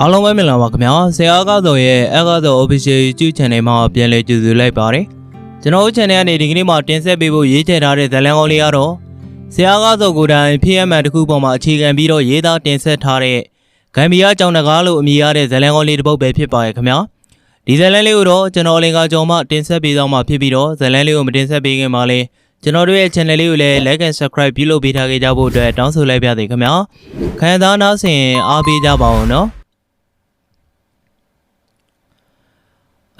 အားလုံးပဲမင်္ဂလာပါခင်ဗျာဆရာကားစော်ရဲ့အကားစော် official YouTube channel မှာပြန်လည်ကြိုဆိုလိုက်ပါတယ်ကျွန်တော်တို့ channel ကနေဒီကနေ့မှာတင်ဆက်ပေးဖို့ရေးချယ်ထားတဲ့ဇာတ်လမ်းကောင်းလေးကတော့ဆရာကားစော်ကိုယ်တိုင် PMM တစ်ခုပေါ်မှာအခြေခံပြီးတော့ရေးသားတင်ဆက်ထားတဲ့ဂမ်ဘီယာကြောင်တကားလို့အမည်ရတဲ့ဇာတ်လမ်းကောင်းလေးတစ်ပုဒ်ပဲဖြစ်ပါရဲ့ခင်ဗျာဒီဇာတ်လမ်းလေးကိုတော့ကျွန်တော်လင်ကကြောင်မှတင်ဆက်ပေးသွားမှာဖြစ်ပြီးတော့ဇာတ်လမ်းလေးကိုမတင်ဆက်ပေးခင်မှာလဲ ကျွန်တော်တို့ရဲ့ channel လေးကိုလည်း like and subscribe ပြုလုပ်ပေးထားခဲ့ကြဖို့အတွက်တောင်းဆိုလိုက်ပါသေးခင်ဗျာခံစားနာဆင်အားပေးကြပါအောင်နော်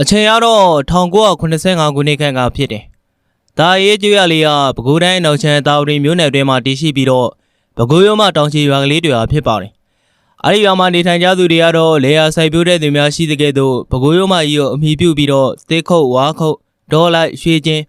အချိန်ကတော့1985ခုနှစ်ခန့်ကဖြစ်တယ်။ဒါရေးကျွရလေးကပဲခူးတိုင်းနောက်ချမ်းတာဝတီမြို့နယ်တွင်းမှာတည်ရှိပြီးတော့ပဲခူးရုံးမှတောင်ချီရွာကလေးတွေဟာဖြစ်ပါတယ်။အဲဒီရွာမှာနေထိုင်ကြသူတွေကတော့လေယာစိုက်ပျိုးတဲ့သူများရှိတဲ့ကဲ့သို့ပဲခူးရုံးမှကြီးကိုအမိပြုပြီးတော့စတစ်ခုတ်ဝါခုတ်ဒေါ်လိုက်ရွှေချင်း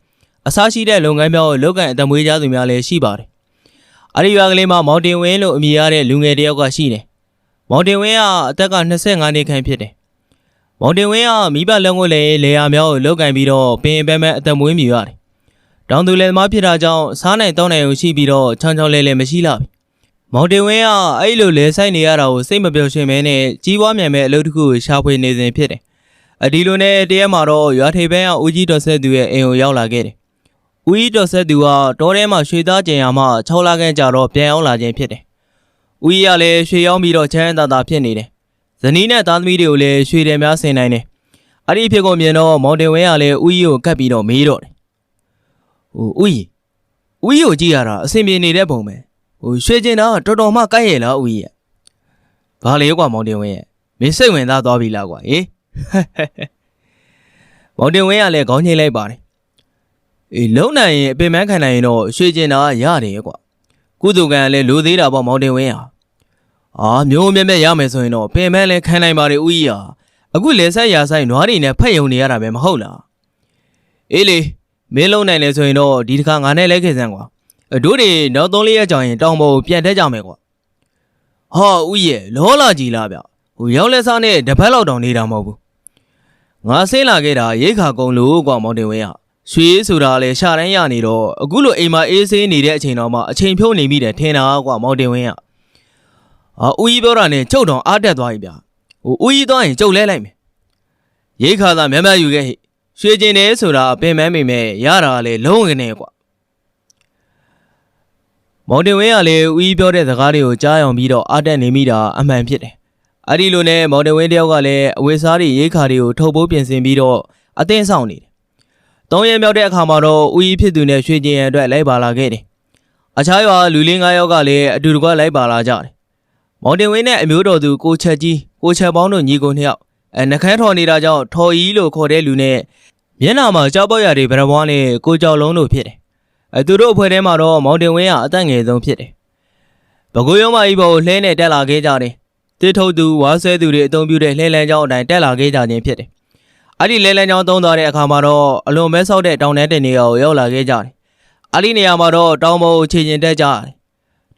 အစားရှိတဲ့လုပ်ငန်းများကိုလုပ်ကန်အတမွေးကြသူများလည်းရှိပါတယ်။အဲဒီရွာကလေးမှာမောင်တင်ဝင်းလို့အမည်ရတဲ့လူငယ်တစ်ယောက်ကရှိတယ်။မောင်တင်ဝင်းကအသက်က25နှစ်ခန့်ဖြစ်တယ်။မောင်တင်ဝင်းကမိဘလက်ငွေလည်းလေယာများကိုလောက်ကင်ပြီးတော့ပင်ပန်းပန်းအသက်မွေးမြူရတယ်။တောင်သူလယ်သမားဖြစ်တာကြောင့်စားနိုင်တောင်းနိုင်ုံရှိပြီးတော့ချောင်းချောင်းလဲလဲမရှိလာပြီ။မောင်တင်ဝင်းကအဲ့လိုလဲဆိုင်နေရတာကိုစိတ်မပျော်ရွှင်မဲနဲ့ကြီးပွားမြန်မဲ့အလုပ်တစ်ခုကိုရှာဖွေနေစဉ်ဖြစ်တယ်။အဒီလိုနဲ့တရက်မှာတော့ရွာထိပ်ပန်းကဦးကြီးတော်ဆက်သူရဲ့အိမ်ကိုရောက်လာခဲ့တယ်။ ဦးကြီးတော်ဆက်သူကတောထဲမှာရွှေသားကျင်ရမှ6လခန့်ကြာတော့ပြန်ရောက်လာခြင်းဖြစ်တယ်။ဦးကြီးကလည်းရွှေရောက်ပြီးတော့ချမ်းသာသာဖြစ်နေတယ်။ဇနီးနဲ့သားသမီးတွေကိုလည်းရွှေတယ်များဆင်နိုင်တယ်။အဲ့ဒီအဖြစ်ကိုမြင်တော့မောင်တင်ဝင်းကလည်းဦးကြီးကိုကတ်ပြီးတော့မေးတော့တယ်။ဟိုဦးကြီးဦးကြီးကိုကြည့်ရတာအဆင်ပြေနေတဲ့ပုံပဲ။ဟိုရွှေကျင်တာကတော်တော်မှကိုက်ရဲ့လားဦးကြီးရဲ့။ဘာလဲကွာမောင်တင်ဝင်းရဲ့မင်းစိတ်ဝင်စားသွားပြီလားကွာဟေး။မောင်တင်ဝင်းကလည်းခေါင်းငိမ့်လိုက်ပါတယ်။ အေးလုံနိုင်ရင်အပင်မခံနိုင်ရင်တော့ရွှေကျင်တာကရတယ်ကွာ။ကုသကံကလည်းလိုသေးတာပေါ့မောင်တင်ဝင်းဟာ။အာမျိုးမြက်မြက်ရမယ်ဆိုရင်တော့ပင်မလဲခံနိုင်ပါ रे ဦးကြီးဟာအခုလေဆက်ရာဆိုင်နွားတွေနဲ့ဖက်ယုံနေရတာပဲမဟုတ်လားအေးလေမင်းလုံးနိုင်လဲဆိုရင်တော့ဒီတစ်ခါငါနဲ့လဲခဲ့စမ်းကွာအတို့တွေနောက်သုံးလေးရက်ကြာရင်တောင်ပေါ်ကိုပြန်ထက်ကြမယ်ကွာဟာဦးရဲ့လောလာကြီးလားဗျဟိုရောက်လက်စားနဲ့တပတ်လောက်တောင်နေတာမဟုတ်ဘူးငါဆင်းလာခဲ့တာရိတ်ခါကုံလို့ကွာမောင်တင်ဝင်းဟာ ရွှေဆိုတာလဲရှာတန်းရနေတော့အခုလိုအိမ်မှာအေးဆေးနေတဲ့အချိန်တော့မှအချိန်ဖြုံးနေမိတယ်ထင်တာကွာမောင်တင်ဝင်းဟာအာဦးကြီးပြောတာနဲ့ကျုပ်တော်အားတက်သွားပြီဗျာဟိုဦးကြီးသွားရင်ကျုပ်လဲလိုက်မယ်ရိတ်ခါသာမြတ်မြတ်ယူခဲ့ဟိရွှေကျင်တယ်ဆိုတာပင်မမိမဲ့ရတာလေလုံးဝကနေကွာမောင်တင်ဝင်းကလည်းဦးကြီးပြောတဲ့စကားတွေကိုကြားအောင်ပြီးတော့အားတက်နေမိတာအမှန်ဖြစ်တယ်အဲ့ဒီလိုနဲ့မောင်တင်ဝင်းတယောက်ကလည်းအဝေစားတွေရိတ်ခါတွေကိုထုတ်ပိုးပြင်ဆင်ပြီးတော့အသင်းဆောင်နေတယ် သုံးရက်မြောက်တဲ့အခါမှာတော့ဦးကြီးဖြစ်သူနဲ့ရွှေကျင်ရန်အတွက်လိုက်ပါလာခဲ့တယ်အခြားရွာလူလေး၅ယောက်ကလည်းအတူတကွလိုက်ပါလာကြတယ်မောင်တင်ဝင်းနဲ့အမျိုးတော်သူကိုချက်ကြီးကိုချက်ပေါင်းတို့ညီကိုနှစ်ယောက်အဲနှခမ်းထော်နေတာကြောင့်ထော်ကြီးလို့ခေါ်တဲ့လူနဲ့မျက်နှာမှာကြောက်ပေါက်ရတွေဗရမွားနဲ့ကိုကြောက်လုံးတို့ဖြစ်တယ်အဲသူတို့အဖွဲ့ထဲမှာတော့မောင်တင်ဝင်းကအသက်ငယ်ဆုံးဖြစ်တယ်ဘကိုးရုံးမကြီးပေါ်လှဲနဲ့တက်လာခဲ့ကြတယ်တစ်ထုတ်သူဝါဆွဲသူတွေအုံပြုတဲ့လှဲလန်းကြောင်းအတိုင်းတက်လာခဲ့ကြခြင်းဖြစ်တယ် အဲ့ဒီလှဲလန်းကြောင်းသုံးသွားတဲ့အခါမှာတော့အလွန်မဲဆောက်တဲ့တောင်တန်းတင်နေရာကိုရောက်လာခဲ့ကြတယ်အဲ့ဒီနေရာမှာတော့တောင်ပေါ်ကိုခြေကျင်တက်ကြတယ်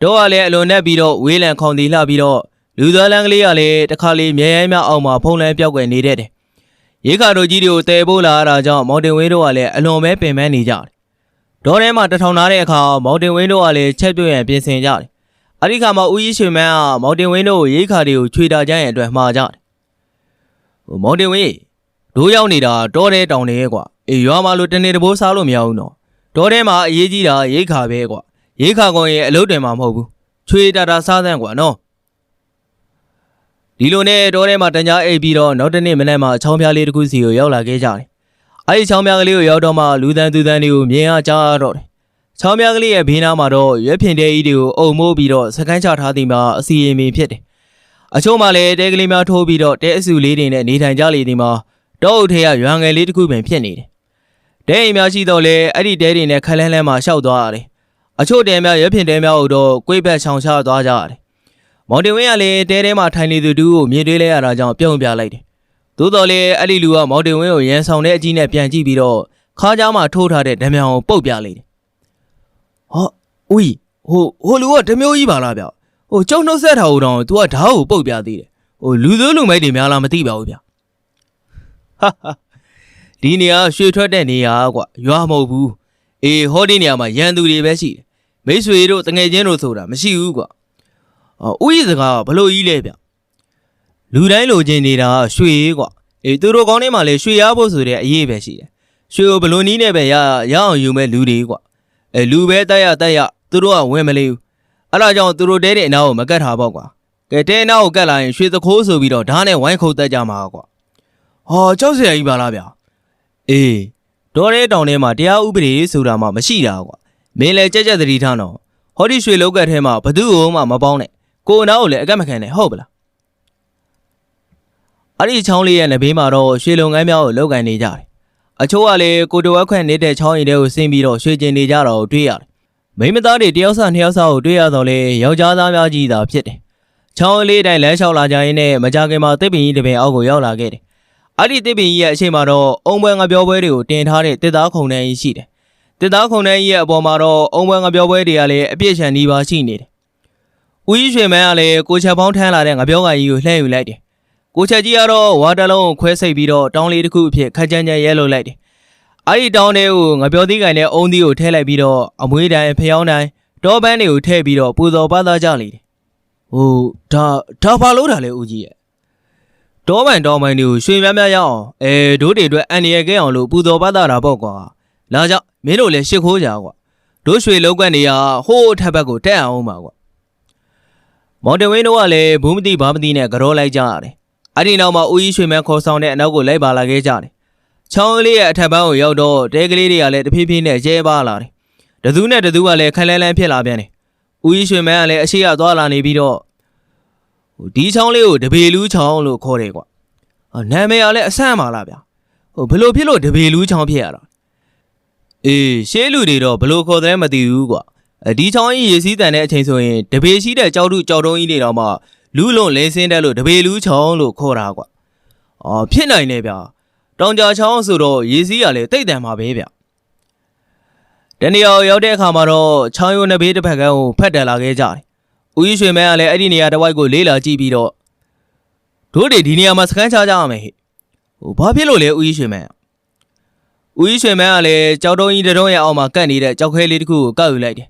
တော့ကလည်းအလွန်နဲ့ပြီးတော့ဝေးလံခေါင်တီလှပြီးတော့လူသားလန်းကလေးကလည်းတစ်ခါလေးမြဲရဲမြအောင်မှာဖုံးလန်းပြောက်ွယ်နေတတ်တယ်။ရေခါတို့ကြီးတွေကိုတဲပိုးလာတာကြောင့်မောင်တင်ဝင်းတို့ကလည်းအလွန်ပဲပင်ပန်းနေကြတယ်။ဒေါ်ထဲမှာတထောင်ထားတဲ့အခါမောင်တင်ဝင်းတို့ကလည်းချက်ပြုတ်ရန်ပြင်ဆင်ကြတယ်။အဲဒီခါမှာဦးကြီးရွှေမန်းကမောင်တင်ဝင်းတို့ကိုရေခါတွေကိုခြွေတာကြရန်အတွက်မှားကြတယ်။ဟိုမောင်တင်ဝင်း တို့ရောက်နေတာတောထဲတောင်ထဲကွာ။အေးရွာမှာလို့တနေ့တဘိုးစားလို့မရဘူးနော်။တောထဲမှာအရေးကြီးတာရေခါပဲကွာ။ရေးခါကောင်ရဲ့အလုပ်တွေမှာမဟုတ်ဘူးချွေတာတာစားသန့်ကွာနော်ဒီလိုနဲ့တောထဲမှာတန်ကြားအိပ်ပြီးတော့နောက်တစ်နေ့မနက်မှာချောင်းပြားလေးတစ်ခုစီကိုရောက်လာခဲ့ကြတယ်အဲဒီချောင်းပြားကလေးကိုရောက်တော့မှလူတန်းသူတန်းတွေကိုမြင်အားကြားရတော့တယ်ချောင်းပြားကလေးရဲ့ဘေးနားမှာတော့ရွက်ဖြင်တဲကြီးတွေကိုအုံမိုးပြီးတော့စကန်းချထားသည်မှာအစီအမီဖြစ်တယ်အချို့မှလည်းတဲကလေးများထိုးပြီးတော့တဲအစုလေးတွေနဲ့နေထိုင်ကြလေသည်မှာ တောအုပ်ထဲကရွာငယ်လေးတစ်ခုပင်ဖြစ်နေတယ်တဲအိမ်များရှိတော့လေအဲ့ဒီတဲတွေနဲ့ခက်လန်းလန်းမှာရှောက်သွားရတယ်အချို့တဲများရွက်ဖြင်တဲများတို့တော့ကိုယ်ဘက်ချောင်ချသွားကြရတယ်။မောင်တင်ဝင်းကလည်းတဲထဲမှာထိုင်နေသူတူကိုမြင်တွေ့လဲရတာကြောင့်ပြုံးပြလိုက်တယ်။သို့တော်လည်းအဲ့ဒီလူကမောင်တင်ဝင်းကိုရန်ဆောင်တဲ့အကြီးနဲ့ပြန်ကြည့်ပြီးတော့ခါးကြားမှာထိုးထားတဲ့ဓမြောင်ကိုပုတ်ပြလိုက်တယ်။ဟောဦးကြီးဟိုဟိုလူကဓမျိုးကြီးပါလားဗျ။ဟိုကျုံနှုတ်ဆက်ထားဦးတော့ तू ကဓာတ်ကိုပုတ်ပြသေးတယ်။ဟိုလူသေးလူမိုက်တွေများလားမသိပါဘူးဗျ။ဟာဟာ ဒီနေရာရွှေထွက်တဲ့နေရာကွာရွာမဟုတ်ဘူး။အေးဟောဒီနေရာမှာရန်သူတွေပဲရှိတယ်မိတ်ဆွေတို့တငယ်ချင်းတို့ဆိုတာမရှိဘူးကွာအော်ဥယျာဉ်စကားကဘလို့ကြီးလဲဗျလူတိုင်းလိုချင်နေတာကရွှေကွာအေးသူတို့ကောင်းထဲမှာလေရွှေရဖို့ဆိုတဲ့အရေးပဲရှိတယ်ရွှေကိုဘလို့နီးနဲ့ပဲရရအောင်ယူမဲ့လူတွေကွာအဲလူပဲတက်ရတက်ရသူတို့ကဝင်မလေးဘူးအဲ့ဒါကြောင့်သူတို့တဲတဲ့အနားကိုမကတ်ထားပေါ့ကွာကဲတဲအနားကိုကတ်လာရင်ရွှေသခိုးဆိုပြီးတော့ဓာတ်နဲ့ဝိုင်းခုတ်တက်ကြမှာကွာ ဟောကြောက်စရာကြီးပါလားဗျအေးဒေါ်ရဲတောင်ထဲမှာတရားဥပဒေဆိုတာမှမရှိတာကွာမင်းလည်းကြက်ကြက်သတိထားတော့ဟောဒီရွှေလောက်ကတ်ထဲမှာဘသူ့ကိုမှမပေါင်းနဲ့ကိုအနာကိုလည်းအကက်မခံနဲ့ဟုတ်ပလားအဲ့ဒီချောင်းလေးရဲ့နဘေးမှာတော့ရွှေလုံငန်းများကိုလောက်ကန်နေကြတယ်အချို့ကလည်းကိုတဝက်ခွန့်နေတဲ့ချောင်းရည်တွေကိုဆင်းပြီးတော့ရွှေကျင်နေကြတာကိုတွေ့ရတယ်မိန်းမသားတွေတယောက်ဆနှစ်ယောက်ဆကိုတွေ့ရတော့လေယောက်ျားသားများကြီးသာဖြစ်တယ်ချောင်းလေးတိုင်းလမ်းလျှောက်လာကြရင်းနဲ့မကြခင်မှာတစ်ပင်ကြီးတစ်ပင်အောက်ကိုရောက်လာခဲ့တယ် အဲ့ဒီတစ်ပင်ကြီးရဲ့အချိန်မှာတော့အုံပွဲငပြောပွဲတွေကိုတင်ထားတဲ့တစ်သားခုံတန်းကြီးရှိတယ်တစ်သားခုံတန်းကြီးရဲ့အပေါ်မှာတော့အုံပွဲငပြောပွဲတွေကလည်းအပြည့်ချန်နီးပါရှိနေတယ်ဦးကြီးရွှေမန်းကလည်းကိုချက်ပေါင်းထမ်းလာတဲ့ငပြောကကြီးကိုလှည့်ယူလိုက်တယ်။ကိုချက်ကြီးကတော့ဝါတလုံးကိုခွဲစိတ်ပြီးတော့တောင်းလေးတစ်ခုအဖြစ်ခက်ကြမ်းကြမ်းရဲလို့လိုက်တယ်။အဲ့ဒီတောင်းလေးကိုငပြောသီးကန်နဲ့အုံသီးကိုထည့်လိုက်ပြီးတော့အမွေးတိုင်းဖျောင်းတိုင်းတောပန်းတွေကိုထည့်ပြီးတော့ပူဇော်ပါသားကြလေတယ်။ဟိုဒါဒါဘာလို့တာလဲဦးကြီးရဲ့။ တောပန်တောပန်တွေကိုရွှေများများရအောင်အဲဒိုးတွေအတွက်အန်ရကဲအောင်လို့ပူဇော်ပါသားတာပေါ့ကွာ။လာကြမင်းတို့လည်းရှ िख ိုးကြကွာ။တို့ရွှေလောက်ကန်နေရဟိုးထက်ဘက်ကိုတက်အောင်ပါကွာ။မော်တော်ဝင်းတို့ကလည်းဘူးမသိဘာမသိနဲ့ကြောလိုက်ကြရတယ်။အဲ့ဒီနောက်မှာဦးကြီးရွှေမန်းခေါ်ဆောင်တဲ့အနောက်ကိုလိုက်ပါလာခဲ့ကြတယ်။ချောင်းလေးရဲ့အထက်ပန်းကိုရောက်တော့တဲကလေးတွေကလည်းတဖြည်းဖြည်းနဲ့ရဲပါလာတယ်။တသူနဲ့တသူကလည်းခက်လဲလန်းဖြစ်လာပြန်တယ်။ဦးကြီးရွှေမန်းကလည်းအရှိရသွားလာနေပြီးတော့ဟို ဒီချောင်းလေးကိုတပေလူးချောင်းလို့ခေါ်တယ်ကွာ။အော်နာမည်ကလည်းအဆန့်ပါလားဗျာ။ဟိုဘလို့ဖြစ်လို့တပေလူးချောင်းဖြစ်ရတာ။အေးရှေးလူတွေတော့ဘလို့ခေါ်တယ်မသိဘူးကွာ။အဒီချောင်းကြီးရေစီးတန်တဲ့အချိန်ဆိုရင်တပေရှိတဲ့ကြောက်တုကြောက်တုံးကြီးတွေတော့မှလူးလုံးလဲစင်းတက်လို့တပေလူးချောင်းလို့ခေါ်တာကွာ။အော်ဖြစ်နိုင်တယ်ဗျာ။တောင်ကြာချောင်းဆိုတော့ရေစီးရလဲတိတ်တန်မှာပဲဗျ။တနေရာကိုရောက်တဲ့အခါမှာတော့ချောင်းရုံးနှစ်ဘေးတစ်ဖက်ကန်းကိုဖက်တက်လာခဲ့ကြတယ်။ ဦးကြီးရွှေမန်းကလည်းအဲ့ဒီနေရာတစ်ဝိုက်ကိုလေးလာကြည့်ပြီးတော့တို့တွေဒီနေရာမှာစခန်းချကြရမယ်ဟဲ့။ဟိုဘာဖြစ်လို့လဲဦးကြီးရွှေမန်း။ဦးကြီးရွှေမန်းကလည်းကြောက်တုံးကြီးတစ်တုံးရဲ့အောက်မှာကတ်နေတဲ့ကြောက်ခဲလေးတစ်ခုကိုကောက်ယူလိုက်တယ်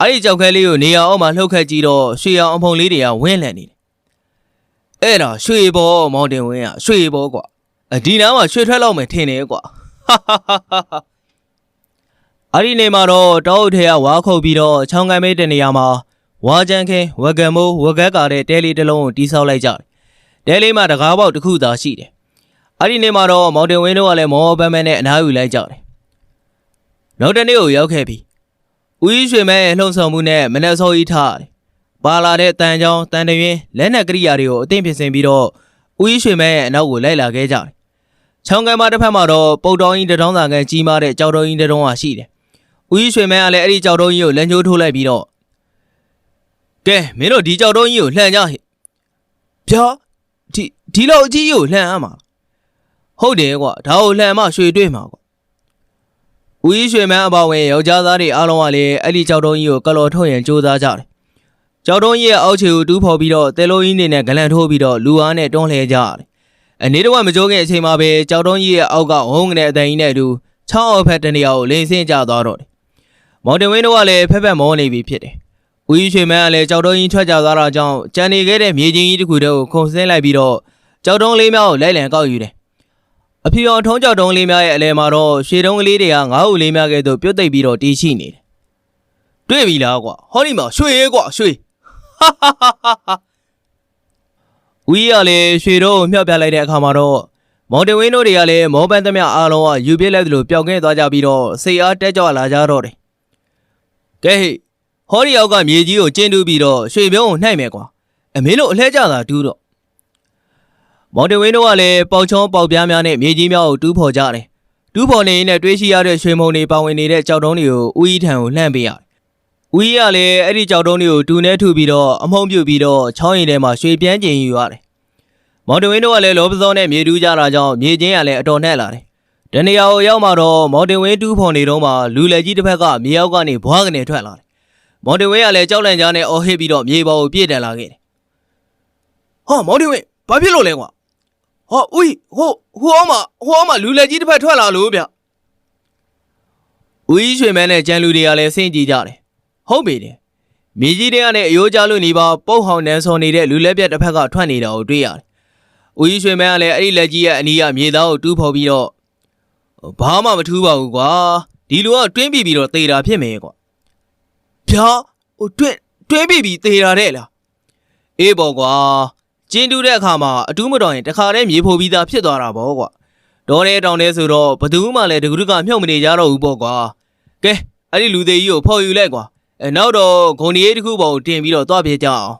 အဲ့ဒီကြောက်ခဲလေးကိုနေရာအောက်မှာလှုပ်ခတ်ကြည့်တော့ရွှေရောင်အဖုံလေးတွေကဝင်းလန့်နေတယ်။အဲ့ဒါရွှေဘောမောင်တင်ဝင်းကရွှေဘောကွာ။အဒီနားမှာရွှေထွက်လောက်မယ်ထင်တယ်ကွာ။အဲ့ဒီနေမှာတော့တောအုပ်ထဲကဝါခုတ်ပြီးတော့ချောင်းကမ်းမေးတဲ့နေရာမှာ ဝါကြမ်းခင်းဝကံမိုးဝကက်ကာတဲ့တဲလေးတစ်လုံးကိုတီးဆောက်လိုက်ကြတယ်။တဲလေးမှာတကားပေါက်တစ်ခုသာရှိတယ်။အဲ့ဒီနေမှာတော့မောင်တင်ဝင်းတို့ကလည်းမောပန်းပန်းနဲ့အနားယူလိုက်ကြတယ်။နောက်တစ်နေ့ကိုရောက်ခဲ့ပြီ။ဦးကြီးရွှေမဲရဲ့လှုံ့ဆော်မှုနဲ့မနေ့စောကြီးထားတယ်။ပါလာတဲ့တန်ချောင်းတန်တရင်လက်နက်ကရိယာတွေကိုအသိပြင်ဆင်ပြီးတော့ဦးကြီးရွှေမဲရဲ့အနောက်ကိုလိုက်လာခဲ့ကြတယ်။ချောင်းကမ်းမတစ်ဖက်မှာတော့ပုတ်တော်ကြီးတထောင်းစာကန်ကြီးမားတဲ့ကြောက်တော်ကြီးတထောင်းဟာရှိတယ်။ဦးကြီးရွှေမဲကလည်းအဲ့ဒီကြောက်တော်ကြီးကိုလက်ညှိုးထိုးလိုက်ပြီးတော့ ကဲမင်းတို့ဒီကြောက်တော်ကြီးကိုလှန်ကြဟဲ့။ဗျာဒီဒီလောက်အကြီးကြီးကိုလှန်အမှာ။ဟုတ်တယ်ကွာဒါကိုလှန်မှရွှေတွေ့မှာကွာဦးကြီးရွှေမန်းအပါဝင်ယောက်ျားသားတွေအားလုံးကလည်းအဲ့ဒီကြောက်တုံးကြီးကိုကလော်ထုတ်ရင်ကြိုးစားကြတယ်။ကြောက်တုံးကြီးရဲ့အောက်ခြေကိုတူးဖော်ပြီးတော့တဲလုံးကြီးနေနဲ့ဂလန်ထိုးပြီးတော့လူအားနဲ့တွန်းလှဲကြရတယ်။အနေတော့မကြိုးခင်အချိန်မှာပဲကြောက်တုံးကြီးရဲ့အောက်ကဝုန်းကနေအတန်ကြီးနဲ့အတူချောင်းအောက်ဖက်တနေရာကိုလင်းစင်းကျသွားတော့တယ်။မော်တင်ဝင်းတို့ကလည်းဖက်ဖက်မောနေပြီဖြစ်တယ်။ ဦးကြီးရွှေမန်းကလည်းကြောက်တုံးကြီးထွက်ကြသွားတာကြောင့်ကြံနေခဲ့တဲ့မြေကြီးကြီးတစ်ခုတည်းကိုခုန်ဆင်းလိုက်ပြီးတော့ကြောက်တုံးလေးများကိုလိုက်လံကောက်ယူတယ်။အဖြူရောင်ထုံးကြောက်တုံးလေးများရဲ့အလဲမှာတော့ရှည်တုံးကလေးတွေကငါးဟုလေးများကဲ့သို့ပြုတ်သိပ်ပြီးတော့တီးရှိနေတယ်။တွေ့ပြီလားကွာဟောဒီမှာရွှေရဲကွာရွှေဟာဟာဟာဟာဟာဦးကြီးကလည်းရွှေတော့ကိုမြှောက်ပြလိုက်တဲ့အခါမှာတော့မော်တင်ဝင်းတို့တွေကလည်းမောပန်းသမျှအားလုံးကယူပြစ်လိုက်သလိုပျောက်ကင်းသွားကြပြီးတော့စိတ်အားတက်ကြွလာကြတော့တယ်။ကဲဟေ့ ဟောဒီယောက်ကမြေကြီးကိုကျင်းတူးပြီးတော့ရွှေပြုံးကိုနှိုက်မယ်ကွာ။အမင်းတို့အလှဲကြတာတူးတော့မော်တင်ဝင်းတို့ကလည်းပေါက်ချောင်းပေါက်ပြားများနဲ့မြေကြီးများကိုတူးဖော်ကြတယ်။တူးဖော်နေရင်လည်းတွေးရှိရတဲ့ရွှေမုံတွေပါဝင်နေတဲ့ကြောက်တုံးတွေကိုဦးကြီးထံကိုလှမ်းပေးရတယ်။ဦးကြီးကလည်းအဲ့ဒီကြောက်တုံးတွေကိုတူနဲ့ထုပြီးတော့အမှုံပြုတ်ပြီးတော့ချောင်းရည်ထဲမှာရွှေပြန်းကျင်ယူရတယ်။မော်တင်ဝင်းတို့ကလည်းလောပစောနဲ့မြေတူးကြတာကြောင့်မြေချင်းကလည်းအတော်နှက်လာတယ်။တနေရာကိုရောက်မှတော့မော်တင်ဝင်းတူးဖော်နေတော့မှလူလက်ကြီးတစ်ဖက်ကမြေအောက်ကနေဘွားကနေထွက်လာတယ်။ မော်တင်ဝင်းကလည်းကြောက်လန့်ကြားနဲ့အော်ဟစ်ပြီးတော့မြေပေါ်ကိုပြေးတက်လာခဲ့တယ်။ဟောမော်တင်ဝင်းဘာဖြစ်လို့လဲကွာဟောဦးဟိုဟိုအောင်မဟိုအောင်မလူလက်ကြီးတစ်ဖက်ထွက်လာလို့ဗျဦးကြီးရွှေမန်းနဲ့ကြံလူတွေကလည်းဆင်းကြည့်ကြတယ်ဟုတ်ပြီတယ်မြေကြီးတွေကနေအယိုးကျလို့နေပါပုတ်ဟောင်နှန်းစော်နေတဲ့လူလက်ပြတ်တစ်ဖက်ကထွက်နေတာကိုတွေ့ရတယ်။ဦးကြီးရွှေမန်းကလည်းအဲ့ဒီလက်ကြီးရဲ့အနီးကမြေသားကိုတူးဖော်ပြီးတော့ဘာမှမထူးပါဘူးကွာဒီလူကတွင်းပြီးပြီးတော့သေတာဖြစ်မယ်ကွာ။ ဗျာဟိုတွင်းတွင်းပြီးပြီးသေတာတဲ့လား။အေးပေါ့ကွာကျင်းတူးတဲ့အခါမှာအတူးမတော်ရင်တခါတည်းမြေဖို့ပြီးသားဖြစ်သွားတာပေါ့ကွာ။ဒေါ်တဲ့တောင်တဲ့ဆိုတော့ဘသူမှလည်းတကူးတကမြုပ်မနေကြတော့ဘူးပေါ့ကွာ။ကဲအဲ့ဒီလူသေးကြီးကိုဖော်ယူလိုက်ကွာ။အဲနောက်တော့ဂုံဒီရေးတစ်ခုပေါ်ကိုတင်ပြီးတော့သွားပြေးကြအောင်